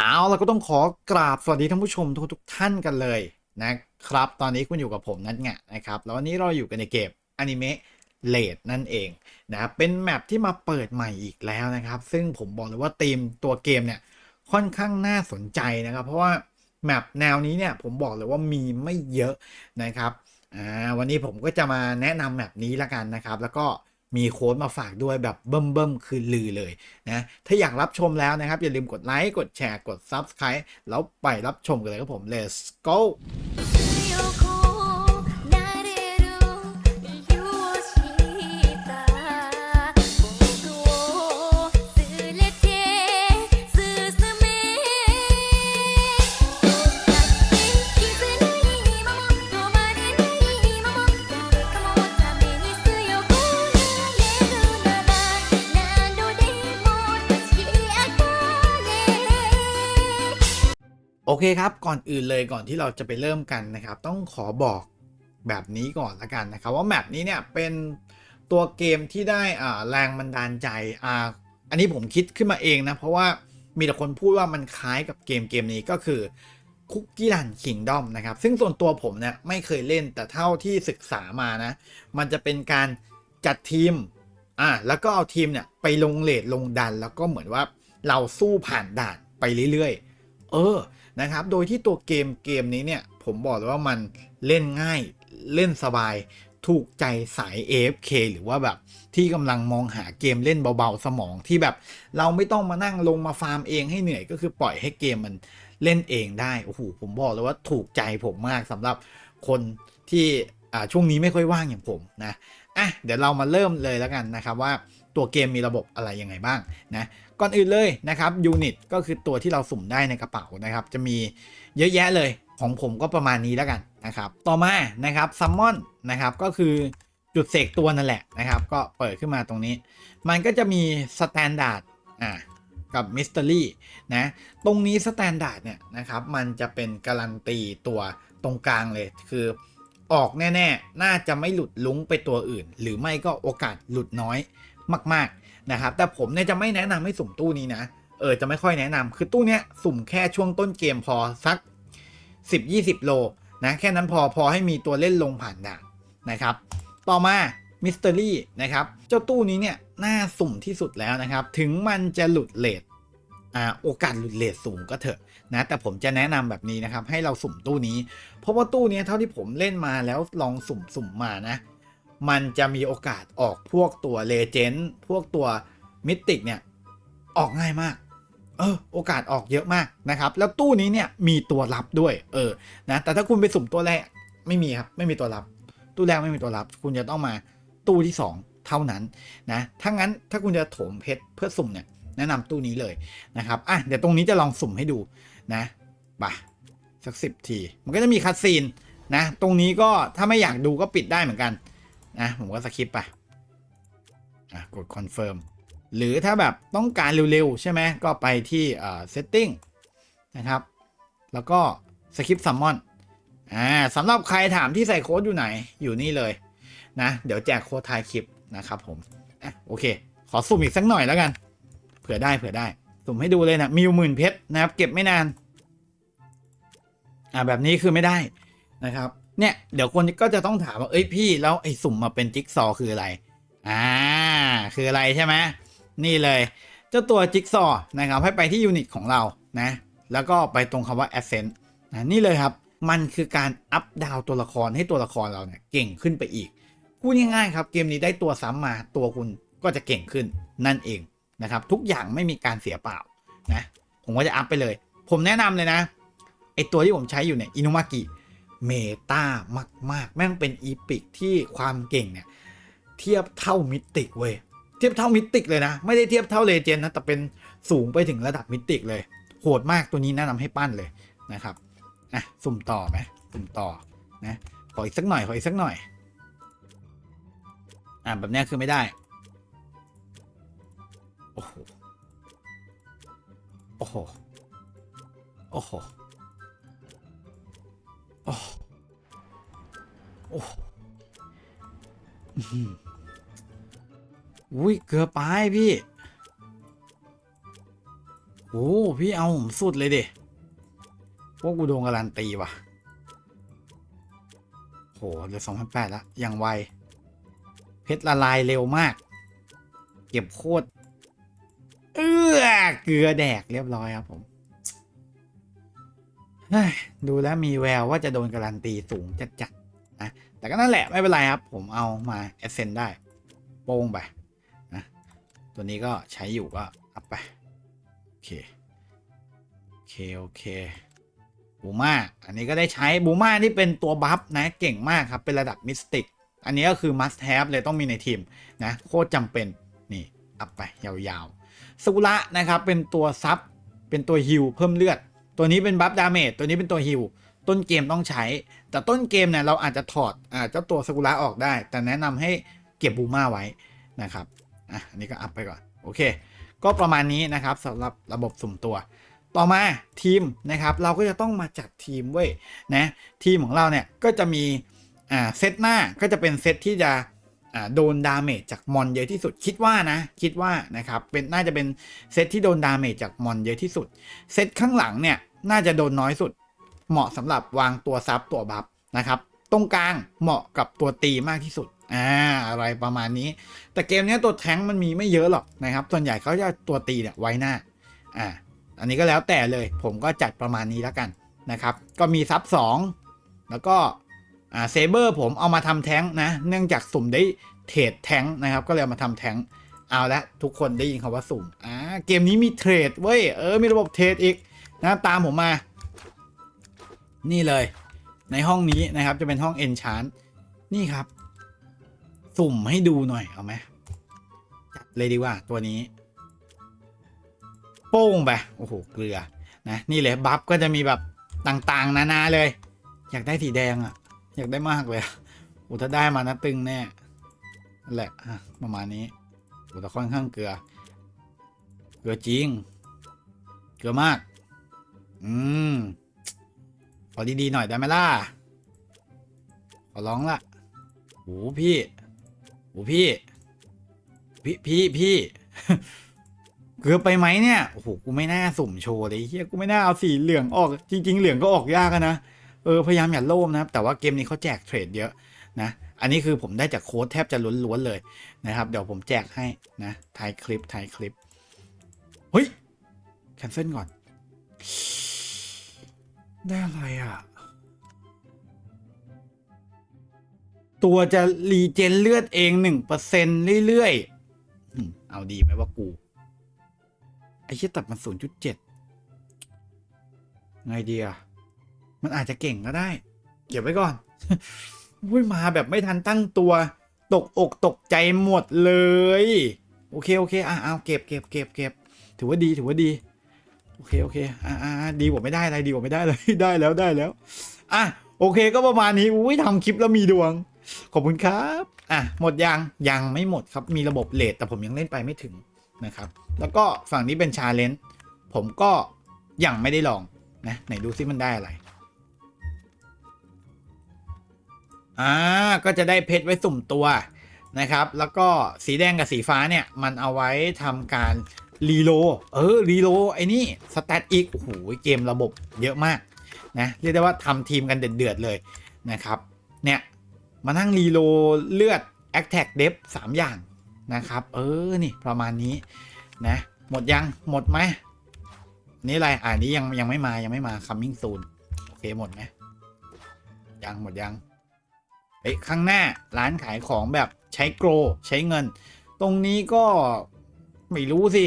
เอาเราก็ต้องขอกราบสวัสดีท่านผู้ชมทุกทุกท่านกันเลยนะครับ ตอนนี้คุณอยู่กับผมนั่นไงนะครับ แล้ววันนี้เราอยู่กันในเกมอนิเมะเลดนั่นเองนะเป็นแมปที่มาเปิดใหม่อีกแล้วนะครับ ซึ่งผมบอกเลยว่าธีมตัวเกมเนี่ยค่อนข้างน่าสนใจนะครับ เพราะว่าแมปแนวนี้เนี่ยผมบอกเลยว่ามีไม่เยอะนะครับอ่าวันนี้ผมก็จะมาแนะนำแมปนี้ละกันนะครับ แล้วก็ มีโค้ดมาฝากด้วยแบบเบิ่มๆคือลือเลยนะถ้าอยากรับชมแล้วนะครับ อย่าลืมกดไลค์กดแชร์กด Subscribe แล้วไปรับชมกันเลยครับผม let's go เคครับก่อนอื่นเลยก่อนที่เราจะไปเริ่มกันนะครับ ต้องขอบอกแบบนี้ก่อนละกันนะครับ ว่าแมปนี้เนี่ยเป็นตัวเกมที่ได้อ่าแรงบันดาลใจอ่าอันนี้ผมคิดขึ้นมาเองนะ เพราะว่ามีแต่คนพูดว่ามันคล้ายกับเกมเกมนี้ก็คือคุกกี้รันคิงดอมนะครับ ซึ่งส่วนตัวผมเนี่ยไม่เคยเล่นแต่เท่าที่ศึกษามานะ มันจะเป็นการจัดทีมอ่าแล้วก็เอาทีมเนี่ยไปลงเลทลงดัน แล้วก็เหมือนว่าเราสู้ผ่านด่านไปเรื่อยๆ เออ นะครับ โดยที่ตัวเกมเกมนี้เนี่ย ผมบอกเลยว่ามันเล่นง่ายเล่นสบายถูกใจสาย AFK หรือว่าแบบที่กำลังมองหาเกมเล่นเบาๆสมองที่แบบเราไม่ต้องมานั่งลงมาฟาร์มเองให้เหนื่อยก็คือปล่อยให้เกมมันเล่นเองได้โอ้โหผมบอกเลยว่าถูกใจผมมากสำหรับคนที่อ่าช่วงนี้ไม่ค่อยว่างอย่างผมนะอะเดี๋ยวเรามาเริ่มเลยแล้วกันนะครับว่าตัวเกมมีระบบอะไรยังไงบ้างนะ ก่อนอื่นเลยนะครับยูนิตก็คือตัวที่เราสุ่มได้ในกระเป๋านะครับ จะมีเยอะแยะเลยของผมก็ประมาณนี้แล้วกันนะครับ ต่อมานะครับซัมมอนนะครับก็คือจุดเสกตัวนั่นแหละนะครับ ก็เปิดขึ้นมาตรงนี้ มันก็จะมีสแตนดาร์ดอ่ากับมิส t ต r y นะตรงนี้สแตนดาร์ดเนี่ยนะครับมันจะเป็นการันตีตัวตรงกลางเลยคือออกแน่ ๆ น่าจะไม่หลุดลุ้งไปตัวอื่น หรือไม่ก็โอกาสหลุดน้อย มาก ๆนะครับ แต่ผมเนี่ยจะไม่แนะนำให้สุ่มตู้นี้นะเออจะไม่ค่อยแนะนำคือตู้เนี้ยสุ่มแค่ช่วงต้นเกมพอสัก 10-20 โลนะแค่นั้นพอพอให้มีตัวเล่นลงผ่านด่านนะครับ ต่อมามิสเตอรี่นะครับ เจ้าตู้นี้เนี่ยน่าสุ่มที่สุดแล้วนะครับ ถึงมันจะหลุดเลทอ่าโอกาสหลุดเลทสูงก็เถอะนะแต่ผมจะแนะนำแบบนี้นะครับ ให้เราสุ่มตู้นี้ เพราะว่าตู้เนี้ยเท่าที่ผมเล่นมาแล้วลองสุ่มสุ่มมานะ มันจะมีโอกาสออกพวกตัวเลเจนด์พวกตัวมิติกเนี่ยออกง่ายมาก เออ โอกาสออกเยอะมากนะครับ แล้วตู้นี้เนี่ยมีตัวรับด้วย เออ นะ แต่ถ้าคุณไปสุ่มตัวแรกไม่มีครับ ไม่มีตัวรับ ตู้แรกไม่มีตัวรับ คุณจะต้องมาตู้ที่ 2 เท่านั้นนะ ถ้างั้นถ้าคุณจะโถมเพชรเพื่อสุ่มเนี่ยแนะนำตู้นี้เลยนะครับ อะ เดี๋ยวตรงนี้จะลองสุ่มให้ดูนะไปสักสิบที มันก็จะมีคัดซีนนะ ตรงนี้ก็ถ้าไม่อยากดูก็ปิดได้เหมือนกัน นะผมก็สคิปไปอะกดคอนเฟิร์มหรือถ้าแบบต้องการเร็วๆ ใช่ไหมก็ไปที่เอ่อ setting นะครับ แล้วก็สคิปซัมมอนอ่าสำหรับใครถามที่ใส่โค้ดอยู่ไหนอยู่นี่เลยนะ เดี๋ยวแจกโค้ดท้ายคลิปนะครับผมอะโอเค ขอสุ่มอีกสักหน่อยแล้วกัน เผื่อได้เผื่อได้ สุ่มให้ดูเลยนะ มีอยู่หมื่นเพชรนะครับ เก็บไม่นาน อ่าแบบนี้คือไม่ได้นะครับ เนี่ยเดี๋ยวคนก็จะต้องถามว่าเอ้ยพี่แล้วไอ้สุ่มมาเป็นจิ๊กซอคืออะไร อ่า คืออะไรใช่ไหมนี่เลยเจ้าตัวจิ๊กซอนะครับให้ไปที่ยูนิตของเรานะ แล้วก็ไปตรงคำว่า Ascent นะนี่เลยครับ มันคือการอัพดาวตัวละครให้ตัวละครเราเนี่ยเก่งขึ้นไปอีกพูดง่ายๆครับเกมนี้ได้ตัวซ้ำมาตัวคุณก็จะเก่งขึ้นนั่นเองนะครับทุกอย่างไม่มีการเสียเปล่านะผมก็จะอัพไปเลย ผมแนะนำเลยนะไอตัวที่ผมใช้อยู่เนี่ยอินุมากิ เมตามาก ๆ แม่งเป็นอีพิกที่ความเก่งเนี่ย เทียบเท่ามิติกเว้ย เทียบเท่ามิติกเลยนะ ไม่ได้เทียบเท่าเลเจนด์นะ แต่เป็นสูงไปถึงระดับมิติกเลย โหดมากตัวนี้แนะนำให้ปั้นเลยนะครับ อะ สุ่มต่อไหมสุ่มต่อนะขออีกสักหน่อยขออีกสักหน่อย อะแบบนี้คือไม่ได้โอ้โหโอ้โหโอ้โห โอ้โหอุ้ยเกือบไปพี่โอ้พี่เอาผมสุดเลยดิพวกกูโดนการันตีว่ะโหเหลือสองพันแปดละอย่างไว เพชรละลายเร็วมาก เก็บโคตร เอื้อเกลือแดกเรียบร้อยครับผมดูแล้วมีแววว่าจะโดนการันตีสูงจัด แต่ก็นั่นแหละไม่เป็นไรครับ ผมเอามาเอเซนได้ โป้งไปนะตัวนี้ก็ใช้อยู่ก็อัพไป โอเค โอเค โอเคบูมาอันนี้ก็ได้ใช้บูมาที่เป็นตัวบัฟนะเก่งมากครับ เป็นระดับมิสติก อันนี้ก็คือ must have เลยต้องมีในทีมนะโคตรจำเป็นนี่อัพไปยาวๆสุระนะครับเป็นตัวซับเป็นตัวฮิลเพิ่มเลือด ตัวนี้เป็นบัฟดาเมจตัวนี้เป็นตัวฮิล ต้นเกมต้องใช้ แต่ต้นเกมเนี่ยเราอาจจะถอดอ่าเจ้าตัวสกุระออกได้ แต่แนะนำให้เก็บบูมาไว้นะครับอะอันนี้ก็อัพไปก่อนโอเค ก็ประมาณนี้นะครับสำหรับระบบสุ่มตัว ต่อมาทีมนะครับ เราก็จะต้องมาจัดทีมเว้ยนะทีมของเราเนี่ยก็จะมีอ่าเซตหน้าก็จะเป็นเซตที่จะโดนดาเมจจากมอนเยอะที่สุดคิดว่านะ คิดว่านะครับเป็นน่าจะเป็นเซตที่โดนดาเมจจากมอนเยอะที่สุด เซตข้างหลังเนี่ยน่าจะโดนน้อยสุด เหมาะสำหรับวางตัวซับตัวบัฟนะครับ ตรงกลางเหมาะกับตัวตีมากที่สุดอ่าอะไรประมาณนี้ แต่เกมนี้ตัวแท้งมันมีไม่เยอะหรอกนะครับ ส่วนใหญ่เขาจะตัวตีเนี่ยไว้หน้าอ่าอันนี้ก็แล้วแต่เลยผมก็จัดประมาณนี้แล้วกันนะครับ ก็มีซับ2แล้วก็อ่าเซเบอร์ผมเอามาทำแท้งนะ เนื่องจากสุ่มได้เทรดแท้งนะครับ ก็เลยเามาทำแท้งเอาละทุกคนได้ยินคำว่าสุ่มอ่าเกมนี้มีเทรดเว้ยเออมีระบบเทรดอีกนะตามผมมา นี่เลย ในห้องนี้นะครับจะเป็นห้องเอนชานนี่ครับ สุ่มให้ดูหน่อยเอาไหมจัดเลยดีกว่าตัวนี้ โป้งไปโอ้โหเกลือนะนี่เลยบัฟก็จะมีแบบต่างๆ นานาเลย อยากได้สีแดงอะ่ะ อยากได้มากเลยอะโอ้ถ้าได้มานะตึงแน่นั่นแหละประมาณนี้อ้แต่ค่อนข้างเกลือ เกลือจริง เกลือมาก อืม ขอดีๆหน่อยได้ไหมล่ะ ขอร้องละโอ้พี่โอ้พี่ พี่พี่พี่เกือบไปไหมเนี่ยโอ้โหกูไม่น่าสุ่มโชว์เลยเฮียกูไม่น่าเอาสีเหลืองออก จริง ๆ เหลืองก็ออกยากนะเออพยายามอย่าโลภนะครับแต่ว่าเกมนี้เขาแจกเทรดเยอะนะอันนี้คือผมได้จากโค้ดแทบจะล้วนๆเลยนะครับ เดี๋ยวผมแจกให้นะท้ายคลิปท้ายคลิปเฮ้ยแคนเซิลก่อน ได้อะไรอะ ตัวจะรีเจนเลือดเองหนึ่งเปอร์เซ็นเรื่อยๆเอาดีไหมว่ากู ไอ้เชี่ยตัดมันศูนย์จุดเจ็ดไงดีอะมันอาจจะเก่งก็ได้ เก็บไว้ก่อนอุ้ยมาแบบไม่ทันตั้งตัว ตกอกตกใจหมดเลย โอเค โอเค อะเอาเก็บเก็บเก็บเก็บถือว่าดีถือว่าดี โอเคโอเคอ่าอ่าดีกว่าไม่ได้อะไรดีกว่าไม่ได้เลยได้แล้วได้แล้วอะโอเคก็ประมาณนี้อุ้ยทำคลิปแล้วมีดวง ขอบคุณครับอะหมดยังยังไม่หมดครับมีระบบเลทแต่ผมยังเล่นไปไม่ถึงนะครับ แล้วก็ฝั่งนี้เป็นชาเลนจ์ผมก็ยังไม่ได้ลองนะไหนดูซิมันได้อะไรอ่าก็จะได้เพชรไว้สุ่มตัวนะครับ แล้วก็สีแดงกับสีฟ้าเนี่ย มันเอาไว้ทำการ รีโลเออรีโลไอ้นี่สแตทอีกโอ้โหเกมระบบเยอะมากนะเรียกได้ว่าทำทีมกันเดือดๆเลยนะครับเนี่ยมานั่งรีโลเลือด a t t a c k d e p สามอย่างนะครับเออนี่ประมาณนี้นะหมดยังหมดไหมนี่อะไรอ่านี้ยังยังไม่มายังไม่มา coming soon โอเคหมดไหมยังหมดยังเอ้ยข้างหน้าร้านขายของแบบใช้โกรใช้เงิน ตรงนี้ก็ไม่รู้สิ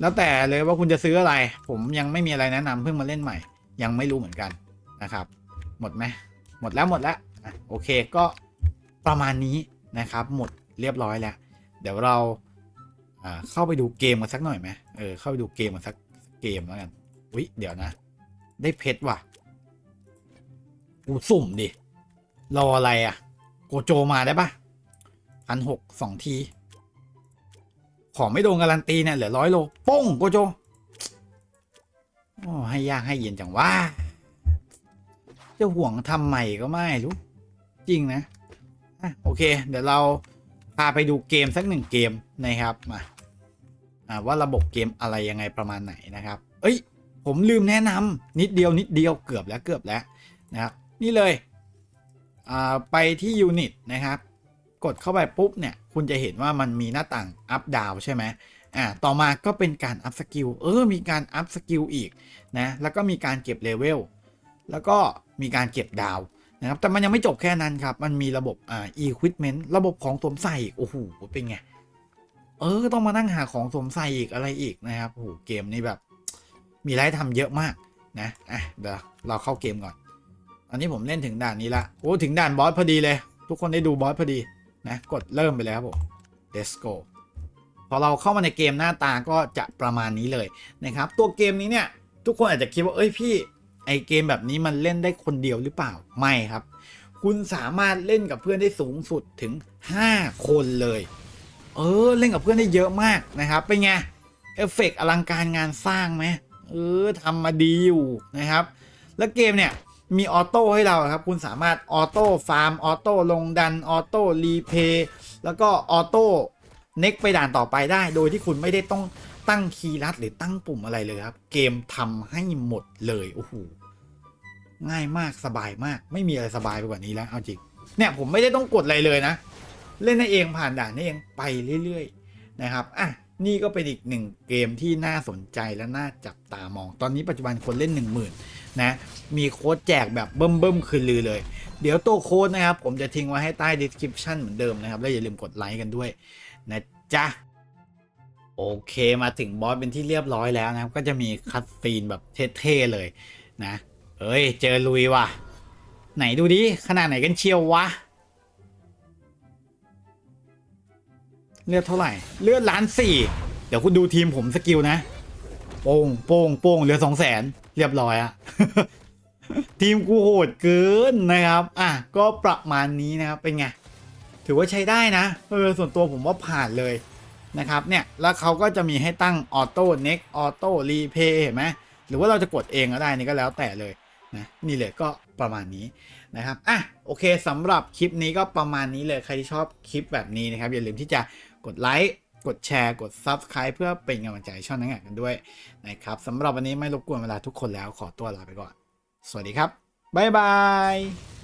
แล้วแต่เลยว่าคุณจะซื้ออะไร ผมยังไม่มีอะไรแนะนำเพิ่งมาเล่นใหม่ ยังไม่รู้เหมือนกันนะครับ หมดไหมหมดแล้วหมดแล้วโอเคก็ประมาณนี้นะครับ หมดเรียบร้อยแล้ว เดี๋ยวเราเข้าไปดูเกมกันสักหน่อยไหมเออเข้าไปดูเกมกันสักเกมแล้วกันอุ๊ยเดี๋ยวนะ ได้เพชรว่ะกูสุ่มดิรออะไรอะ โกโจมาได้ปะพันหกสองที ของไม่โดนการันตีเนี่ยเหลือร้อยโลป้งโกโจโอ้ให้ยากให้เย็นจังว่า จะห่วงทำใหม่ก็ไม่รู้จริงนะอะโอเค เดี๋ยวเราพาไปดูเกมสักหนึ่งเกมนะครับมาอ่าว่าระบบเกมอะไรยังไงประมาณไหนนะครับ เอ้ย ผมลืมแนะนำนิดเดียวนิดเดียวเกือบแล้วเกือบแล้วนะครับ นี่เลยอ่าไปที่ Unit นะครับ กดเข้าไปปุ๊บเนี่ยคุณจะเห็นว่ามันมีหน้าต่าง up down ใช่ไหมอ่าต่อมาก็เป็นการ up skill เออมีการ up skill อีกนะแล้วก็มีการเก็บเลเวลแล้วก็มีการเก็บดาวนะครับแต่มันยังไม่จบแค่นั้นครับ มันมีระบบอ่า equipment ระบบของสวมใส่อีกโอ้โหเป็นไงเออต้องมานั่งหาของสวมใส่อีกอะไรอีกนะครับโอ้โหเกมนี้แบบ มีอะไรทำเยอะมากนะอะเดี๋ยวเราเข้าเกมก่อนตอนนี้ผมเล่นถึงด่านนี้ละโอ้ถึงด่านบอสพอดีเลย ทุกคนได้ดูบอสพอดี นะกดเริ่มไปเลยครับผม let's go พอเราเข้ามาในเกมหน้าตาก็จะประมาณนี้เลยนะครับ ตัวเกมนี้เนี่ย ทุกคนอาจจะคิดว่าเอ้ยพี่ไอเกมแบบนี้มันเล่นได้คนเดียวหรือเปล่าไม่ครับ คุณสามารถเล่นกับเพื่อนได้สูงสุดถึง 5 คนเลย เออเล่นกับเพื่อนได้เยอะมากนะครับเป็นไงเอฟเฟกต์อลังการงานสร้างไหมเออทำมาดีอยู่นะครับ แล้วเกมเนี่ย มีออโต้ให้เราครับ คุณสามารถออโต้ฟาร์มออโต้ลงดันออโต้รีเพย์แล้วก็ออโต้เน็กไปด่านต่อไปได้ โดยที่คุณไม่ได้ต้องตั้งคีย์ลัดหรือตั้งปุ่มอะไรเลยครับ เกมทำให้หมดเลยโอ้โหง่ายมากสบายมาก ไม่มีอะไรสบายไปกว่านี้แล้วเอาจริงเนี่ยผมไม่ได้ต้องกดอะไรเลยนะ เล่นได้เองผ่านด่านได้เองไปเรื่อย ๆ นะครับอะ นี่ก็เป็นอีกหนึ่งเกมที่น่าสนใจและน่าจับตามอง ตอนนี้ปัจจุบันคนเล่น 1 0,000 นะ มีโค้ดแจกแบบเบิ่มๆคืนลือเลย เดี๋ยวตัวโค้ดนะครับ ผมจะทิ้งไว้ให้ใต้ description เหมือนเดิมนะครับ แล้วอย่าลืมกดไลค์กันด้วย นะจ๊ะ โอเคมาถึงบอสเป็นที่เรียบร้อยแล้วนะครับ ก็จะมีคัตซีนแบบเท่ๆเลยนะ เอ้ย เจอลุยว่ะ ไหนดูดิขนาดไหนกันเชียววะ เลือดเท่าไหร่ เลือดล้านสี่เดี๋ยวคุณดูทีมผมสกิลนะ โป้งโป้งโป้งเหลือสองแสนเรียบร้อยอะทีมกูโหดเกินนะครับ อะ ก็ประมาณนี้นะครับ เป็นไง ถือว่าใช้ได้นะ เออ ส่วนตัวผมว่าผ่านเลยนะครับ เนี่ย แล้วเขาก็จะมีให้ตั้งออโต้เน็กออโต้รีเพย์เห็นไหมหรือว่าเราจะกดเองก็ได้นี่ก็แล้วแต่เลยนะนี่เลยก็ประมาณนี้นะครับ อะ โอเคสำหรับคลิปนี้ก็ประมาณนี้เลย ใครที่ชอบคลิปแบบนี้นะครับ อย่าลืมที่จะ กดไลค์กดแชร์กด Subscribe เพื่อเป็นกำลังใจช่องนังงานกันด้วยนะครับสำหรับวันนี้ไม่รบกวนเวลาทุกคนแล้วขอตัวลาไปก่อน สวัสดีครับ บ๊ายบาย